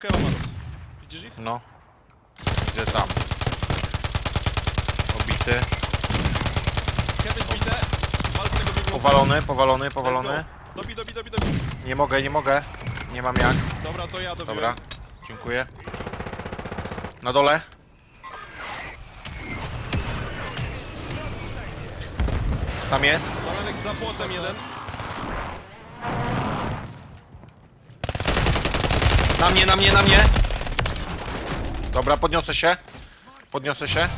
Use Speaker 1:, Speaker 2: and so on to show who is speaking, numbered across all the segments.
Speaker 1: Keomanos. Widzisz ich?
Speaker 2: No. Gdzie tam? Obity.
Speaker 1: Tego biegnącego.
Speaker 2: Powalony, powalony, powalony.
Speaker 1: Dobi, dobi, dobi, dobi.
Speaker 2: Nie mogę, nie mogę. Nie mam jak.
Speaker 1: Dobra, to ja dobiłem.
Speaker 2: Dobra. Dziękuję. Na dole. Tam jest.
Speaker 1: Baranek za płotem jeden.
Speaker 2: Na mnie, na mnie, na mnie. Dobra, podniosę się. Podniosę się.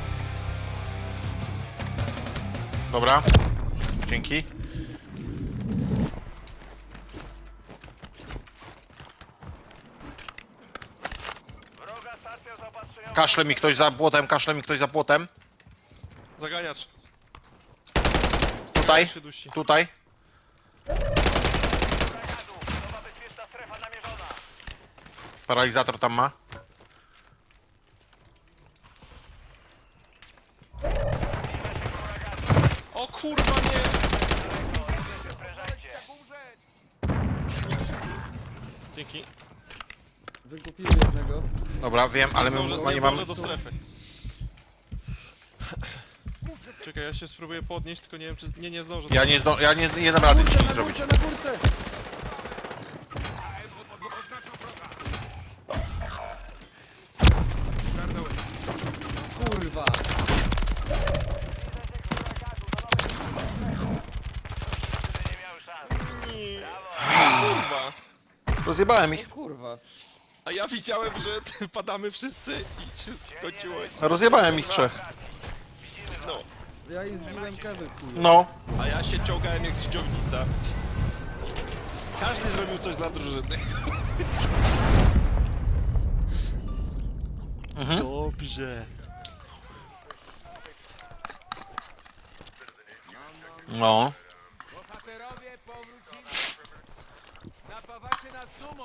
Speaker 2: Dobra. Dzięki. Kaszle mi ktoś za płotem, kaszle mi ktoś za płotem.
Speaker 1: Zaganiacz.
Speaker 2: Tutaj,
Speaker 1: Się dusi.
Speaker 2: tutaj. Paralizator tam ma.
Speaker 1: O kurwa nie! Dzięki.
Speaker 3: Wykupiłem jednego.
Speaker 2: Dobra, wiem, ale my
Speaker 1: Zdążę-
Speaker 2: nie
Speaker 1: nie
Speaker 2: mamy...
Speaker 1: do strefy. Czekaj, ja się spróbuję podnieść, tylko nie wiem czy... Nie, nie zdążę.
Speaker 2: Ja nie, zdo... ja nie, nie dam rady ci nic zrobić.
Speaker 3: na Kurwa!
Speaker 1: Kurwa.
Speaker 2: Rozjebałem ich.
Speaker 3: O kurwa!
Speaker 1: A ja widziałem, że padamy wszyscy i się skończyło.
Speaker 2: Rozjebałem ich trzech.
Speaker 1: No.
Speaker 3: Ja i zbiłem kewy, kurwa.
Speaker 2: No.
Speaker 1: A ja się ciągałem jak dźwięknica. Każdy zrobił coś dla drużyny.
Speaker 2: Mhm.
Speaker 1: Dobrze.
Speaker 2: No.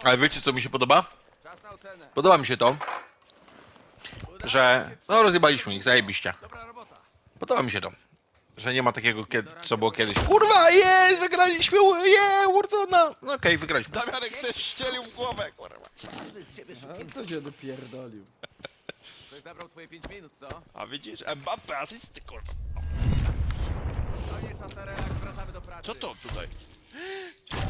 Speaker 2: Ale wiecie co mi się podoba?
Speaker 4: Czas na ocenę.
Speaker 2: Podoba mi się to, że... No rozjebaliśmy ich, zajebiście.
Speaker 4: Dobra robota.
Speaker 2: Podoba mi się to. Że nie ma takiego, co było kiedyś. Kurwa, jest, wygraliśmy, je, Warzona. No okej, wygraliśmy.
Speaker 1: Damianek se ścielił w głowę, kurwa.
Speaker 4: Każdy z ciebie
Speaker 3: A co się dopierdolił?
Speaker 4: Ktoś zabrał twoje 5 minut, co?
Speaker 1: A widzisz, Mbappe asysty, kurwa.
Speaker 4: Relaks, wracamy do pracy.
Speaker 1: Co to tutaj?